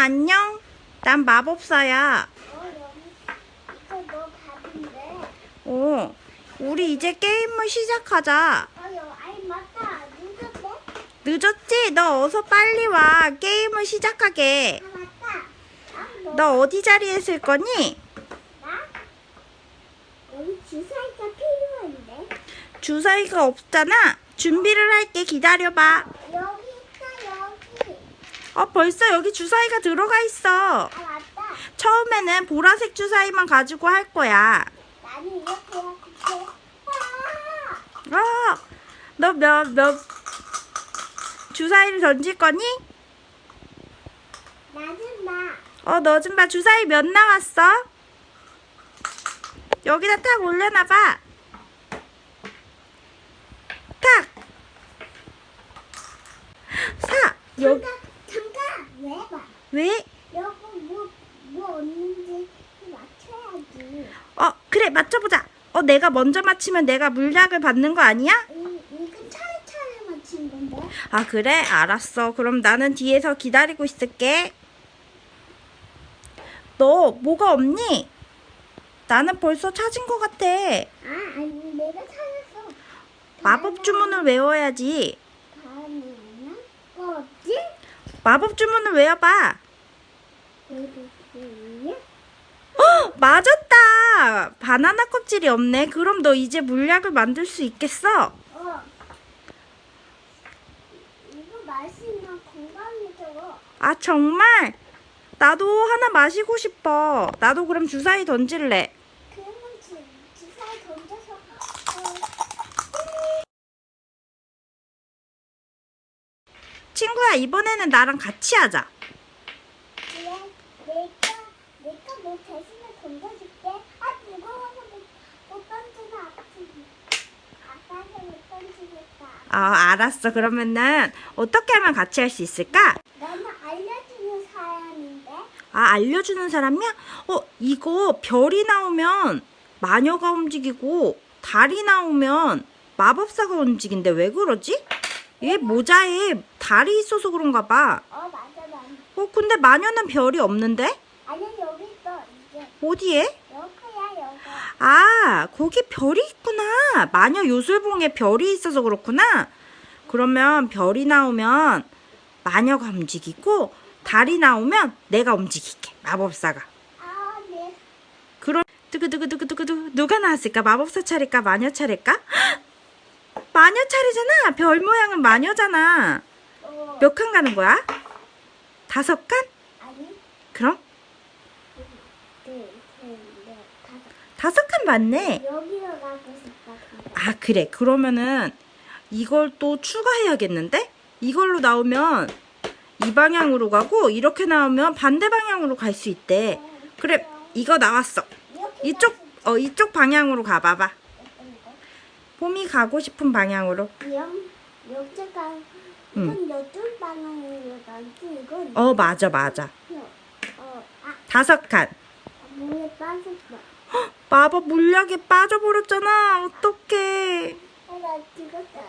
안녕. 난 마법사야. 이거 너. 어, 우리 이제 게임을 시작하자. 어, 여, 아이 맞다. 늦었어? 늦었지? 너 어서 빨리 와. 게임을 시작하게. 아 맞다. 아, 너, 너 어디 자리에 있을 거니? 주사위가 필요한데. 주사위가 없잖아. 준비를 할게. 기다려봐. 여기. 어, 벌써 여기 주사위가 들어가 있어. 아. 처음에는 보라색 주사위만 가지고 할 거야. 나는 이렇게 해야지. 아! 어, 너 몇, 몇, 주사위를 던질 거니? 어, 너 좀 봐. 주사위 몇 나왔어? 여기다 탁 올려놔봐. 탁! 사! 여, 잠깐 잠깐 왜 봐? 왜? 여기 뭐뭐 없는지 맞춰야지. 어, 그래, 맞춰보자. 어, 내가 먼저 맞히면 내가 물약을 받는 거 아니야? 이 이거 차례차례 맞힌 건데. 아, 그래? 알았어. 그럼 나는 뒤에서 기다리고 있을게. 너 뭐가 없니? 나는 벌써 찾은 것 같아. 아 아니 내가 찾았어. 마법 주문을 외워야지. 바나나 껍질 마법 주문을 외워봐. 어, 맞았다. 바나나 껍질이 없네. 그럼 너 이제 물약을 만들 수 있겠어? 어 이거 건강에 저거 아, 정말? 나도 하나 마시고 싶어. 나도 그럼 주사위 던질래. 그러면 주, 주사위 던져서 어, 친구야, 이번에는 나랑 같이 하자. 그래 내가 내가 너 대신에 던져줄게 아 무거워서 못, 못 던지면 아프지 아빠는 못 던지겠다 아, 알았어. 그러면은 어떻게 하면 같이 할 수 있을까? 나는 알려주는 사람인데 아, 알려주는 사람이야? 어, 이거 별이 나오면 마녀가 움직이고 달이 나오면 마법사가 움직인데 왜 그러지? 얘 모자에 달이 있어서 그런가 봐. 어 맞아 맞아 어, 근데 마녀는 별이 없는데? 어디에? 여기야 여기 아, 거기 별이 있구나. 마녀 요술봉에 별이 있어서 그렇구나. 그러면 별이 나오면 마녀가 움직이고 달이 나오면 내가 움직일게. 마법사가. 아 네 그럼 두구두구두구두구 누가 나왔을까? 마법사 차례일까? 마녀 차례일까? 헉! 마녀 차례잖아. 별 모양은 마녀잖아. 어, 몇칸 가는 거야? 다섯 칸? 아니 그럼 둘 셋 넷 다섯 다섯 칸 맞네. 여기로 가고 싶다 근데. 아 그래. 그러면은 이걸 또 추가해야겠는데? 이걸로 나오면 이 방향으로 가고 이렇게 나오면 반대 방향으로 갈 수 있대. 그래. 이거 나왔어. 이쪽 어 이쪽 방향으로 가봐봐. 봄이 가고 싶은 방향으로. 이런 여기 가 응. 이건 방향으로 가지 이건 어 맞아 맞아. 어아 다섯 칸. 빠졌어 마법 물약에 빠져버렸잖아. 어떡해. 나 죽었어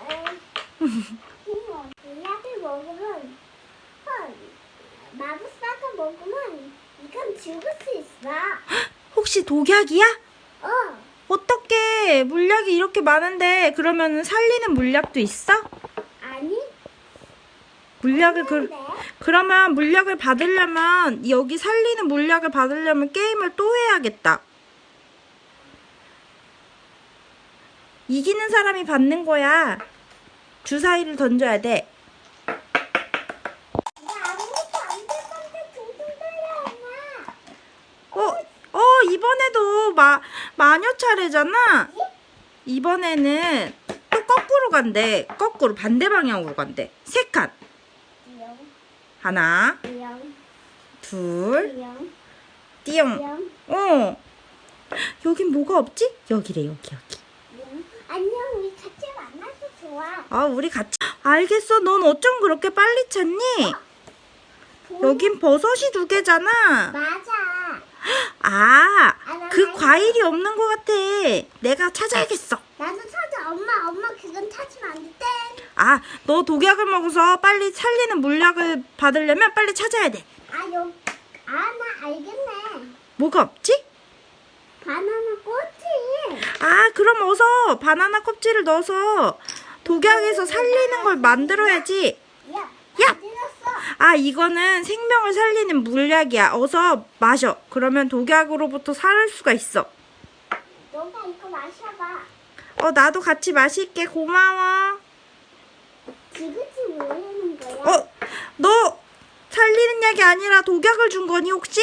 물약을 먹으면 헐 마법사가 먹으면 이건 죽을 수 있어 혹시 독약이야? 어 어떡해. 물약이 이렇게 많은데 그러면 살리는 물약도 있어? 물약을 그 그러면 물약을 받으려면 여기 살리는 물약을 받으려면 게임을 또 해야겠다. 이기는 사람이 받는 거야. 주사위를 던져야 돼. 어, 어, 이번에도 마, 마녀 차례잖아. 이번에는 또 거꾸로 간대. 거꾸로 반대 방향으로 간대. 세 칸. 하나, 띠용 둘, 띠용 어. 여긴 뭐가 없지? 여기래, 여기, 여기. 안녕 우리 같이 만나서 좋아 아, 우리 같이. 알겠어. 넌 어쩜 그렇게 빨리 찾니? 여긴 버섯이 두 개잖아. 맞아 아, 아, 나 그. 과일이 없는 것 같아. 내가 찾아야겠어. 나도 찾아. 엄마, 엄마 그건 찾으면 안 돼. 아, 너 독약을 먹어서 빨리 살리는 물약을 받으려면 빨리 찾아야 돼. 아, 요, 아, 나 알겠네. 뭐가 없지? 바나나 꽃이. 아, 그럼 어서 바나나 껍질을 넣어서 독약에서 살리는 걸 만들어야지. 야, 야! 어디갔어? 아, 이거는 생명을 살리는 물약이야. 어서 마셔. 그러면 독약으로부터 살 수가 있어. 너가 이거 마셔봐. 어, 나도 같이 마실게. 고마워. 지그지 모르는 거야. 어, 너 살리는 약이 아니라 독약을 준 거니, 혹시?